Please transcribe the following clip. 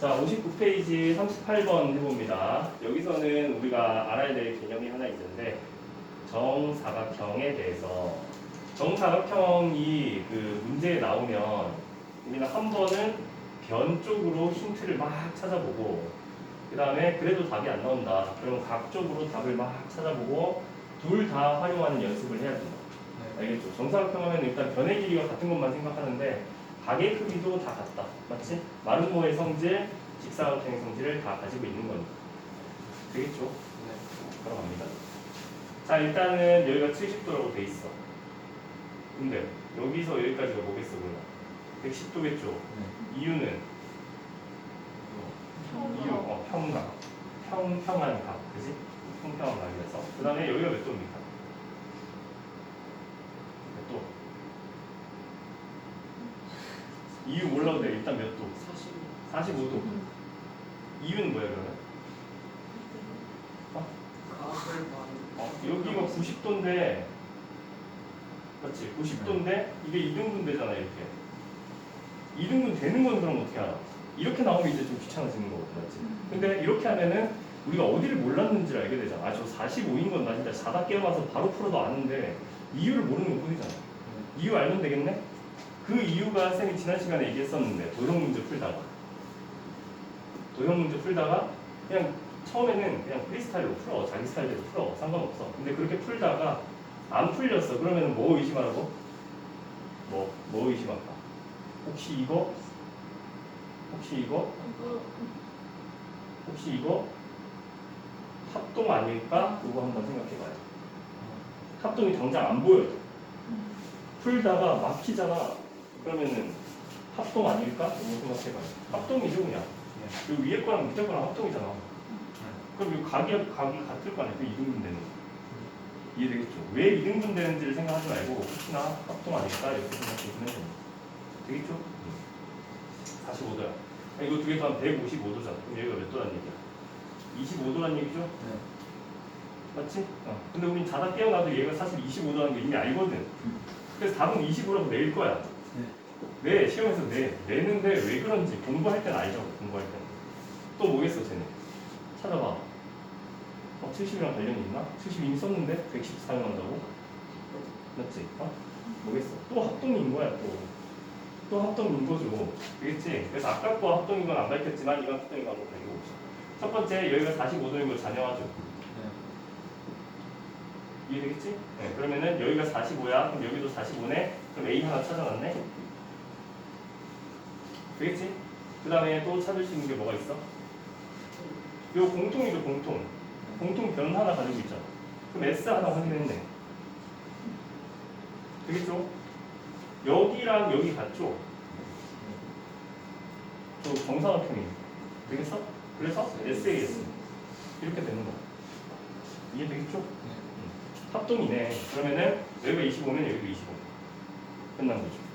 자, 59페이지 38번 해봅니다. 여기서는 우리가 알아야 될 개념이 하나 있는데 정사각형에 대해서 정사각형이 그 문제에 나오면 우리는 한 번은 변 쪽으로 힌트를 막 찾아보고 그 다음에 그래도 답이 안 나온다. 그러면 각 쪽으로 답을 막 찾아보고 둘 다 활용하는 연습을 해야 된다. 알겠죠? 정사각형 하면 일단 변의 길이가 같은 것만 생각하는데 각의 크기도 다 같다. 맞지? 마름모의 성질, 직사각형의 성질을 다 가지고 있는 거니까. 되겠죠? 들어갑니다. 자, 일단은 여기가 70도라고 돼 있어. 근데 여기서 여기까지가 뭐겠어, 몰라. 110도겠죠? 이유는 이유, 어, 평각. 평평한 각, 그지? 평평한 각이라서. 그 다음에 여기가 몇 도입니까? 몇 도? 이유 몰라도 돼. 일단 몇 도? 45도. 이유는 뭐야, 그러면? 어, 여기가 90도인데, 그렇지? 90도인데 이게 2등분 되잖아 이렇게. 2등분 되는 건 그럼 어떻게 알아? 이렇게 나오면 이제 좀 귀찮아지는 거거든, 맞지? 근데 이렇게 하면은 우리가 어디를 몰랐는지를 알게 되잖아. 아, 저 45인 건 나 진짜 자다 깨어나서 바로 풀어도 아는데 이유를 모르는 것 뿐이잖아. 이유 알면 되겠네? 그 이유가 쌤이 지난 시간에 얘기했었는데 도형 문제 풀다가 도형 문제 풀다가 그냥 처음에는 그냥 프리스타일로 풀어 자기 스타일대로 풀어 상관없어 근데 그렇게 풀다가 안 풀렸어 그러면 뭐 의심하라고? 뭐, 뭐 의심할까? 혹시 이거? 혹시 이거? 혹시 이거? 합동 아닐까? 그거 한번 생각해봐요 합동이 당장 안 보여도 풀다가 막히잖아 그러면은 합동 아닐까? 이거 생각해봐요 합동이죠 그냥 이 위에 거랑 밑에 거랑 합동이잖아 그럼 이 각이, 각이 같을 거 아니야? 그 이등분 되는 거. 이해되겠죠? 왜 이등분 되는지를 생각하지 말고 혹시나 합동 아닐까? 이렇게 생각해주면 됩니다. 되겠죠? 45도야. 이거 두 개 더하면 155도잖아. 그럼 여기가 몇 도란 얘기야? 25도란 얘기죠? 맞지? 어. 근데 우린 자다 깨어나도 얘가 사실 25도라는 거 이미 알거든. 그래서 답은 25라고 낼 거야. 네, 시험에서 내, 내는데 왜 그런지 공부할 땐 알죠. 공부할 땐. 또 뭐겠어, 쟤네? 찾아봐. 어, 70이랑 관련이 있나? 70 이미 썼는데 110 사용한다고? 맞지? 어? 뭐겠어? 또 합동인 거야 또. 또 합동인 거죠. 알겠지? 그래서 아까 거 합동인 건 안 밝혔지만 이건 합동인 거 한번 밝혀봅시다. 첫 번째 여기가 45도인 걸 자녀하죠. 이해되겠지? 네, 그러면은 여기가 45야. 그럼 여기도 45네. 그럼 A 하나 찾아놨네. 되겠지? 그 다음에 또 찾을 수 있는 게 뭐가 있어? 요 공통이죠, 공통. 공통 변 하나 가지고 있잖아. 그럼 S 하나 확인했네. 되겠죠? 여기랑 여기 같죠? 저 정사각형이. 되겠어? 그래서 SAS. 이렇게 되는 거야. 이해되겠죠? 합동이네. 그러면은 여기가 25면 여기도 25. 끝난 거죠.